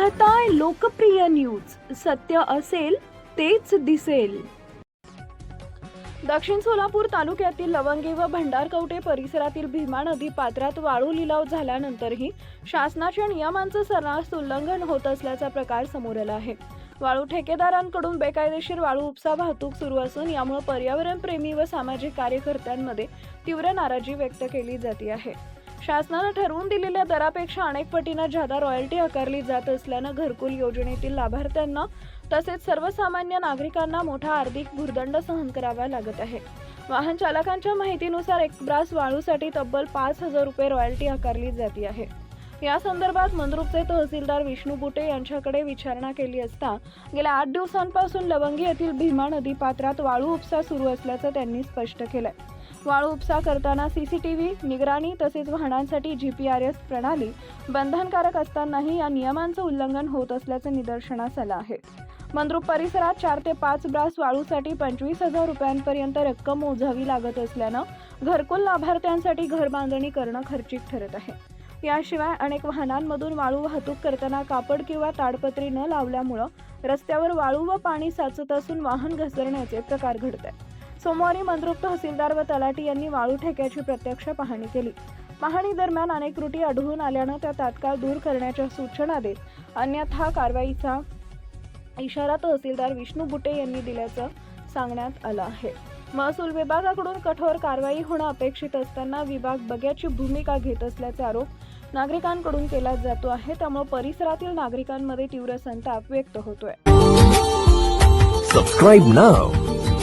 आता लोकप्रिय न्यूज. सत्य असेल तेच दिसेल. दक्षिण सोलापूर तालुक्यातील लवंगी व भंडारकवटे परिसरातील भीमा नदी पात्रात वाळू लिलाव झाल्यानंतरही शासनाच्या नियमांचं सर्रास उल्लंघन होत असल्याचा प्रकार समोर आला आहे. वाळू ठेकेदारांकडून बेकायदेशीर वाळू उपसा वाहतूक सुरू असून यामुळे पर्यावरणप्रेमी व सामाजिक कार्यकर्त्यांमध्ये तीव्र नाराजी व्यक्त केली जाते आहे. शासनानं ठरवून दिलेल्या दरापेक्षा अनेक पटीनं जादा रॉयल्टी आकारली जात असल्यानं घरकुल योजनेतील लाभार्थ्यांना तसेच सर्वसामान्य नागरिकांना मोठा आर्थिक भुर्दंड सहन करावा लागत आहे. वाहन चालकांच्या माहितीनुसार एक ब्रास वाळूसाठी तब्बल पाच हजार रुपये रॉयल्टी आकारली जाते आहे. या संदर्भात मंद्रुपचे तहसीलदार विष्णू बुटे यांच्याकडे विचारणा केली असता गेल्या आठ दिवसांपासून लवंगी येथील भीमा नदी पात्रात वाळू उपसा सुरू असल्याचं त्यांनी स्पष्ट केलंय. वाळू उपसा करताना सीसीटीव्ही निगराणी तसेच वाहनांसाठी जीपीआरएस प्रणाली बंधनकारक असतानाही या नियमांचं उल्लंघन होत असल्याचं निदर्शनास आलं आहे. मंद्रुप परिसरात चार ते पाच ब्रास वाळूसाठी पंचवीस हजार रुपयांपर्यंत रक्कम मोजावी लागत असल्यानं घरकुल लाभार्थ्यांसाठी घर बांधणी करणं खर्चिक ठरत आहे. याशिवाय अनेक वाहनांमधून वाळू वाहतूक करताना कापड किंवा ताडपत्री न लावल्यामुळं रस्त्यावर वाळू व पाणी साचत असून वाहन घसरण्याचे प्रकार घडत आहेत. सोमवारी मंद्रुप तहसीलदार व तलाठी यांनी वाळू ठेक्याची प्रत्यक्ष पाहणी केली. पाहणी दरम्यान अनेक त्रुटी आढळून आल्यानं त्या तात्काळ दूर करण्याच्या सूचना देत अन्यथा कारवाईचा इशारा तहसीलदार विष्णू बुटे यांनी दिल्याचं सांगण्यात आलं आहे. महसूल विभागाकडून कठोर कारवाई होणं अपेक्षित असताना विभाग बग्याची भूमिका घेत असल्याचा आरोप नागरिकांकडून केला जातो आहे त्यामुळे परिसरातील नागरिकांमध्ये तीव्र संताप व्यक्त होतोय.